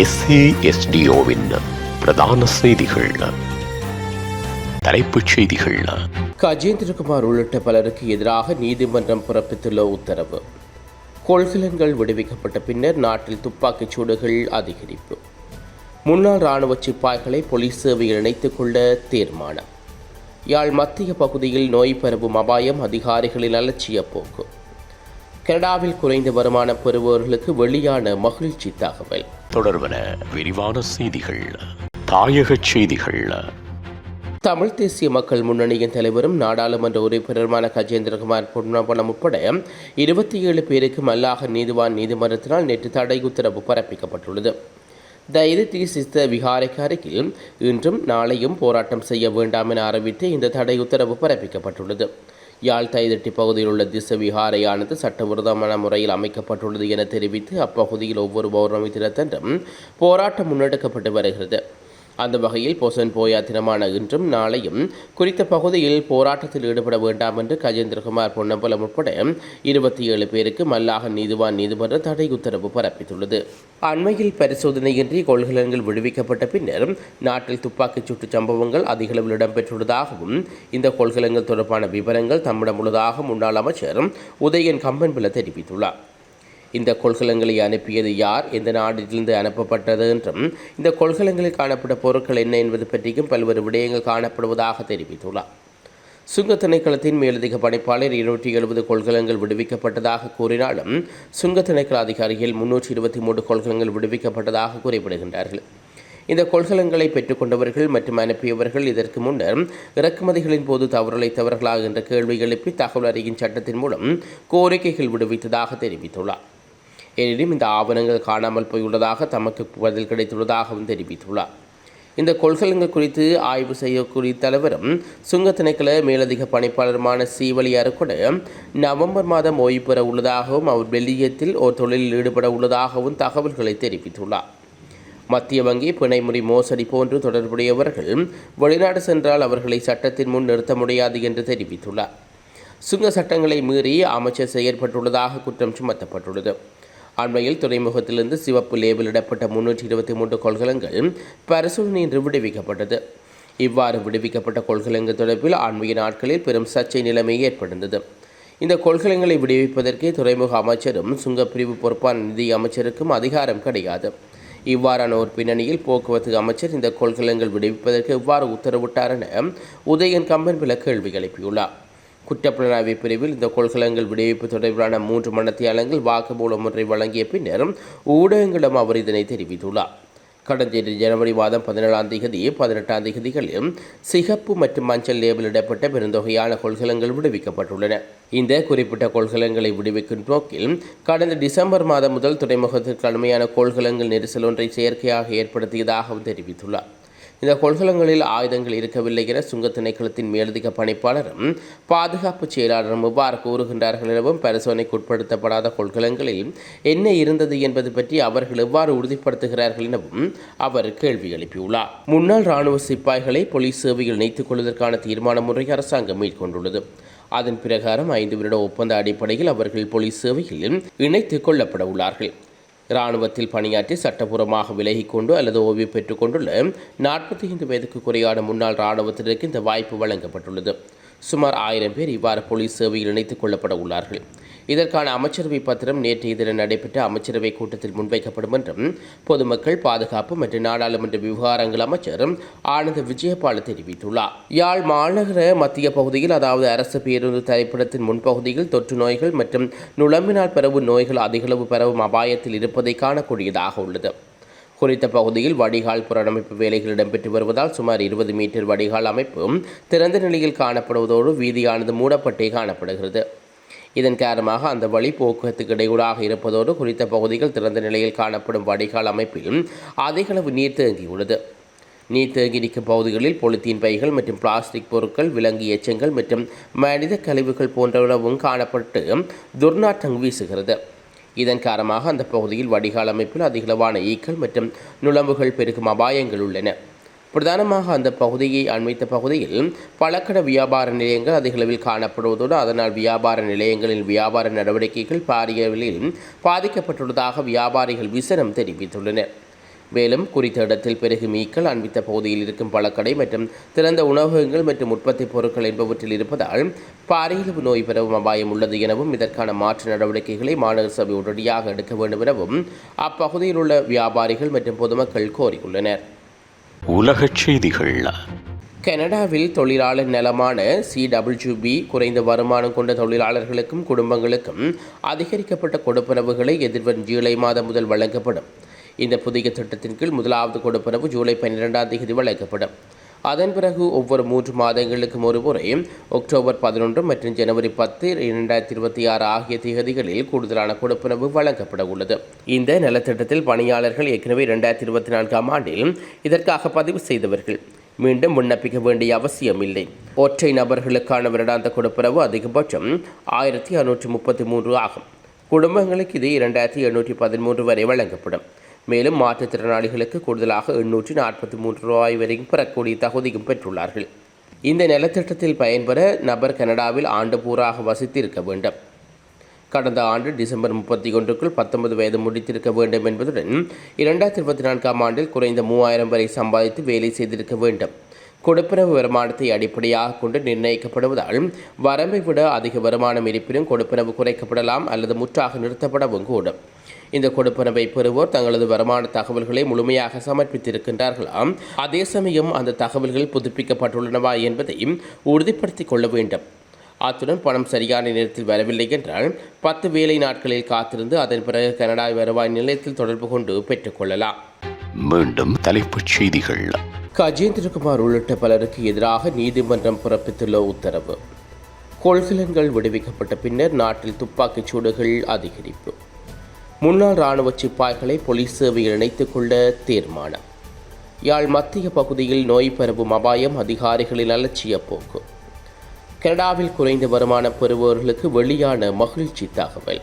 எஸ்ஏஎஸ்டிஓவின் பிரதான செய்திகள். தலைப்புச் செய்திகள். கஜேந்திரகுமார் உள்ளிட்ட பலருக்கு எதிராக நீதிமன்றம் பிறப்பித்துள்ள உத்தரவு. கொள்கலன்கள் விடுவிக்கப்பட்ட பின்னர் நாட்டில் துப்பாக்கிச் சூடுகள் அதிகரிப்பு. முன்னாள் இராணுவ சிப்பாய்களை போலீஸ் சேவையில் இணைத்துக் கொள்ள தீர்மானம். யாழ் மத்திய பகுதியில் நோய் பரவும் அபாயம் அதிகாரிகளின் அலட்சிய போக்கு. கனடாவில் குறைந்த வருமானம் பெறுபவர்களுக்கு வெளியான மகிழ்ச்சி தகவல். தொடர்பன விரிவான செய்திகள் தாயகச் செய்திகள். தமிழ் தேசிய மக்கள் முன்னணியின் தலைவரும் நாடாளுமன்ற உறுப்பினருமான கஜேந்திரகுமார் பொன்னம்பலம் உட்பட இருபத்தி ஏழு பேருக்கு மல்லாக நீதிவான் நீதிமன்றத்தினால் நேற்று தடை உத்தரவு பிறப்பிக்கப்பட்டுள்ளது. தைரதி சிஸ்த விகாரைக்கு அருகில் இன்றும் நாளையும் போராட்டம் செய்ய வேண்டாம் என அறிவித்து இந்த தடை உத்தரவு பிறப்பிக்கப்பட்டுள்ளது. யாழ் தைதட்டி பகுதியில் உள்ள திச விகாரையானது சட்டவிரோதமான முறையில் அமைக்கப்பட்டுள்ளது என தெரிவித்து அப்பகுதியில் ஒவ்வொரு பௌர்ணமி தினத்தன்றும் போராட்டம் முன்னெடுக்கப்பட்டு வருகிறது. அந்த வகையில் பொசன் போயா தினமான இன்றும் நாளையும் குறித்த பகுதியில் போராட்டத்தில் ஈடுபட வேண்டாம் என்று கஜேந்திரகுமார் பொன்னம்பலம் உட்பட இருபத்தி ஏழு பேருக்கு மல்லாக நீதிவான் நீதிமன்ற தடை உத்தரவு பிறப்பித்துள்ளது. அண்மையில் பரிசோதனையின்றி கொள்கலன்கள் விடுவிக்கப்பட்ட பின்னர் நாட்டில் துப்பாக்கிச் சூட்டு சம்பவங்கள் அதிகளவில் இடம்பெற்றுள்ளதாகவும் இந்த கொள்கலன்கள் தொடர்பான விவரங்கள் தம்மிடம் உள்ளதாக முன்னாள் அமைச்சர் உதயன் கம்பன்பில தெரிவித்துள்ளார். இந்த கொள்கலங்களை அனுப்பியது யார்? எந்த நாட்டிலிருந்து அனுப்பப்பட்டது என்றும் இந்த கொள்கலங்களில் காணப்பட்ட பொருட்கள் என்ன என்பது பற்றியும் பல்வேறு விடயங்கள் காணப்படுவதாக தெரிவித்துள்ளார். சுங்க திணைக்களத்தின் மேலதிக பணிப்பாளர் இருநூற்றி எழுபது கொள்கலங்கள் விடுவிக்கப்பட்டதாக கூறினாலும் சுங்க திணைக்கள அதிகாரிகள் முன்னூற்றி இருபத்தி மூன்று கொள்கலங்கள் விடுவிக்கப்பட்டதாக குறிப்பிடுகின்றார்கள். இந்த கொள்கலங்களை பெற்றுக்கொண்டவர்கள் மற்றும் அனுப்பியவர்கள் இதற்கு முன்னர் இறக்குமதிகளின் போது தவறிழைத்தவர்களா என்ற கேள்வி எழுப்பி தகவல் அறியும் சட்டத்தின் மூலம் கோரிக்கைகள் விடுவித்ததாக தெரிவித்துள்ளார். எனினும் இந்த ஆவணங்கள் காணாமல் போயுள்ளதாக தமக்கு பதில் கிடைத்துள்ளதாகவும் தெரிவித்துள்ளார். இந்த கொள்கலங்கள் குறித்து ஆய்வு செய்யக்கூடிய தலைவரும் சுங்க திணைக்கள மேலதிக பணிப்பாளருமான சீவலி அருக்குட நவம்பர் மாதம் ஓய்வு பெற உள்ளதாகவும் அவர் வெள்ளியத்தில் ஒரு தொழிலில் ஈடுபட உள்ளதாகவும் தகவல்களை தெரிவித்துள்ளார். மத்திய வங்கி பிணைமுறை மோசடி போன்று தொடர்புடையவர்கள் வெளிநாடு சென்றால் அவர்களை சட்டத்தின் முன் நிறுத்த முடியாது என்று தெரிவித்துள்ளார். சுங்க சட்டங்களை மீறி அமைச்சர் செயற்பட்டுள்ளதாக குற்றம் சுமத்தப்பட்டுள்ளது. அண்மையில் துறைமுகத்திலிருந்து சிவப்பு லேபிளிடப்பட்ட முன்னூற்றி இருபத்தி மூன்று கொள்கலங்கள் பரிசோதனையின்றி விடுவிக்கப்பட்டது. இவ்வாறு விடுவிக்கப்பட்ட கொள்கலங்கள் தொடர்பில் ஆன்மீக நாட்களில் பெரும் சர்ச்சை நிலைமை ஏற்படுந்தது இந்த கொள்கலங்களை விடுவிப்பதற்கு துறைமுக அமைச்சரும் சுங்கப்பிரிவு பொறுப்பான நிதி அமைச்சருக்கும் அதிகாரம் கிடையாது. இவ்வாறான ஒரு பின்னணியில் போக்குவரத்து அமைச்சர் இந்த கொள்கலங்கள் விடுவிப்பதற்கு இவ்வாறு உத்தரவிட்டார் என உதயன் கம்பன் வில கேள்வி எழுப்பியுள்ளார். குற்றப்புலனாய்வு பிரிவில் இந்த கொள்கலங்கள் விடுவிப்பு தொடர்பிலான மூன்று மனத்தியாளங்கள் வாக்குமூலம் ஒன்றை வழங்கிய பின்னர் ஊடகங்களிடம் அவர் இதனை தெரிவித்துள்ளார். கடந்த ஜனவரி மாதம் பதினேழாம் தேதி பதினெட்டாம் தேதிகளில் சிகப்பு மற்றும் மஞ்சள் லேபிளிடப்பட்ட பெருந்தொகையான கொள்கலங்கள் விடுவிக்கப்பட்டுள்ளன. இந்த குறிப்பிட்ட கொள்கலங்களை விடுவிக்கும் நோக்கில் கடந்த டிசம்பர் மாதம் முதல் துறைமுகத்திற்கு கடுமையான கொள்கலங்கள் நெரிசல் ஒன்றை செயற்கையாக ஏற்படுத்தியதாகவும் தெரிவித்துள்ளார். இந்த கொள்கலங்களில் ஆயுதங்கள் இருக்கவில்லை என சுங்க திணைக்களத்தின் மேலதிக பணிப்பாளரும் பாதுகாப்பு செயலாளரும் இவ்வாறு கூறுகின்றார்கள் எனவும் பரிசோதனைக்கு உட்படுத்தப்படாத கொள்கலங்களில் என்ன இருந்தது என்பது பற்றி அவர்கள் எவ்வாறு உறுதிப்படுத்துகிறார்கள் எனவும் அவர் கேள்வி எழுப்பியுள்ளார். முன்னாள் ராணுவ சிப்பாய்களை போலீஸ் சேவையில் இணைத்துக் கொள்வதற்கான தீர்மான முறை அரசாங்கம் மேற்கொண்டுள்ளது. அதன் பிரகாரம் ஐந்து வருட ஒப்பந்த அடிப்படையில் அவர்கள் போலீஸ் சேவையில் இணைத்துக் கொள்ளப்பட உள்ளார்கள். இராணுவத்தில் பணியாற்றி சட்டபூர்வமாக விலகிக்கொண்டு அல்லது ஓய்வு பெற்றுக்கொண்டுள்ள நாற்பத்தி ஐந்து வயதுக்கு குறையான முன்னாள் இராணுவத்தினருக்கு இந்த வாய்ப்பு வழங்கப்பட்டுள்ளது. சுமார் ஆயிரம் பேர் இவ்வாறு போலீஸ் சேவையில் இணைத்துக் கொள்ளப்பட உள்ளார்கள். இதற்கான அமைச்சரவை பத்திரம் நேற்றைய தினம் நடைபெற்ற அமைச்சரவை கூட்டத்தில் முன்வைக்கப்படும் என்றும் பொதுமக்கள் பாதுகாப்பு மற்றும் நாடாளுமன்ற விவகாரங்கள் அமைச்சர் ஆனந்த விஜயபால தெரிவித்துள்ளார். யாழ் மாநகர மத்திய பகுதியில் அதாவது அரசு பேருந்து திரைப்படத்தின் முன்பகுதியில் தொற்று நோய்கள் மற்றும் நுழம்பினால் பரவும் நோய்கள் அதிகளவு பரவும் அபாயத்தில் இருப்பதை காணக்கூடியதாக உள்ளது. குறித்த பகுதியில் வடிகால் புறநமைப்பு வேலைகள் இடம்பெற்று வருவதால் சுமார் இருபது மீட்டர் வடிகால் அமைப்பு திறந்த நிலையில் காணப்படுவதோடு வீதியானது மூடப்பட்டே காணப்படுகிறது. இதன் காரணமாக அந்த வழி போக்குவரத்துக்கு இடையூறாக இருப்பதோடு குறித்த பகுதிகள் திறந்த நிலையில் காணப்படும் வடிகால் அமைப்பிலும் அதிகளவு நீர் தேங்கியுள்ளது. நீர் தேங்கி நிற்கும் பகுதிகளில் பொலித்தீன் பைகள் மற்றும் பிளாஸ்டிக் பொருட்கள் விலங்கு எச்சங்கள் மற்றும் மனித கழிவுகள் போன்றவனவும் காணப்பட்டு துர்நாற்றம் வீசுகிறது. இதன் காரணமாக அந்த பகுதியில் வடிகால் அமைப்பில் அதிகளவான ஈக்கள் மற்றும் நுழம்புகள் பெருகும் அபாயங்கள் உள்ளன. பிரதானமாக அந்த பகுதியை அண்மைத்த பகுதியில் பழக்கட வியாபார நிலையங்கள் அதிகளவில் காணப்படுவதோடு அதனால் வியாபார நிலையங்களில் வியாபார நடவடிக்கைகள் பாரிய அளவில் பாதிக்கப்பட்டுள்ளதாக வியாபாரிகள் விசனம் தெரிவித்துள்ளனர். மேலும் குறித்த இடத்தில் பெருகும் ஈக்கள் அண்மித்த பகுதியில் இருக்கும் பழக்கடை மற்றும் திறந்த உணவகங்கள் மற்றும் உற்பத்தி பொருட்கள் என்பவற்றில் இருப்பதால் பாரியளவு நோய் பெறவும் அபாயம் உள்ளது எனவும் இதற்கான மாற்று நடவடிக்கைகளை மாநகர சபை உடனடியாக எடுக்க வேண்டும் எனவும் அப்பகுதியில் உள்ள வியாபாரிகள் மற்றும் பொதுமக்கள் கோரியுள்ளனர். உலகச் செய்திகள். கனடாவில் தொழிலாளர் நலமான சிடபிள்யூபி குறைந்த வருமானம் கொண்ட தொழிலாளர்களுக்கும் குடும்பங்களுக்கும் அதிகரிக்கப்பட்ட கொடுப்பனவுகளை எதிர்வரும் ஜூலை மாதம் முதல் வழங்கப்படும். இந்த புதிய திட்டத்தின் கீழ் முதலாவது கொடுப்பனவு ஜூலை பன்னிரெண்டாம் தேதி வழங்கப்படும். அதன் பிறகு ஒவ்வொரு மூன்று மாதங்களுக்கும் ஒருமுறை அக்டோபர் பதினொன்று மற்றும் ஜனவரி பத்து இரண்டாயிரத்தி இருபத்தி ஆறு ஆகிய திகதிகளில் கூடுதலான கொடுப்பனவு வழங்கப்பட உள்ளது. இந்த நலத்திட்டத்தில் பணியாளர்கள் ஏற்கனவே இரண்டாயிரத்தி இருபத்தி நான்காம் ஆண்டில் இதற்காக பதிவு செய்தவர்கள். மீண்டும் விண்ணப்பிக்க வேண்டிய அவசியமில்லை. ஒற்றை நபர்களுக்கான வருடாந்த கொடுப்பனவு அதிகபட்சம் ஆயிரத்தி அறுநூற்றி முப்பத்தி மூன்று ஆகும். குடும்பங்களுக்கு இது இரண்டாயிரத்தி எண்ணூற்றி பதிமூன்று வரை வழங்கப்படும். மேலும் மாற்றுத்திறனாளிகளுக்கு கூடுதலாக எண்ணூற்றி நாற்பத்தி மூன்று ரூபாய் வரைக்கும் பெறக்கூடிய தகுதியும் பெற்றுள்ளார்கள். இந்த நலத்திட்டத்தில் பயன்பெற நபர் கனடாவில் ஆண்டு பூராக வசித்திருக்க வேண்டும். கடந்த ஆண்டு டிசம்பர் முப்பத்தி ஒன்றுக்குள் பத்தொன்பது வயது முடித்திருக்க வேண்டும் என்பதுடன் இரண்டாயிரத்தி இருபத்தி நான்காம் ஆண்டில் குறைந்த மூவாயிரம் வரை சம்பாதித்து வேலை செய்திருக்க வேண்டும். கொடுப்பனவு வருமானத்தை அடிப்படையாக கொண்டு நிர்ணயிக்கப்படுவதால் வரம்பை விட அதிக வருமானம் இருப்பினும் கொடுப்பனவு குறைக்கப்படலாம் அல்லது முற்றாக நிறுத்தப்படவும் கூடும். இந்த கொடுப்பனவை பெறுவோர் தங்களது வருமான தகவல்களை முழுமையாக சமர்ப்பித்திருக்கின்றார்களாம். அதே சமயம் அந்த தகவல்கள் புதுப்பிக்கப்பட்டுள்ளனவா என்பதையும் உறுதிப்படுத்திக் கொள்ள வேண்டும். அத்துடன் பணம் சரியான நேரத்தில் வரவில்லை என்றால் பத்து வேலை நாட்களில் காத்திருந்து அதன் பிறகு கனடா வருவாய் நிலையத்தில் தொடர்பு கொண்டு பெற்றுக்கொள்ளலாம் மீண்டும் தலைப்புச் செய்திகள். கஜேந்திரகுமார் உள்ளிட்ட பலருக்கு எதிராக நீதிமன்றம் பிறப்பித்துள்ள உத்தரவு. கொள்கலன்கள் விடுவிக்கப்பட்ட பின்னர் நாட்டில் துப்பாக்கிச் சூடுகள் அதிகரிப்பு. முன்னாள் இராணுவ சிப்பாய்களை போலீஸ் சேவையில் இணைத்துக் கொள்ள தீர்மானம். யாழ் மத்திய பகுதியில் நோய் பரவும் அபாயம் அதிகாரிகளின் அலட்சிய போக்கு. கனடாவில் குறைந்த வருமானம் பெறுபவர்களுக்கு வெளியான மகிழ்ச்சி தகவல்.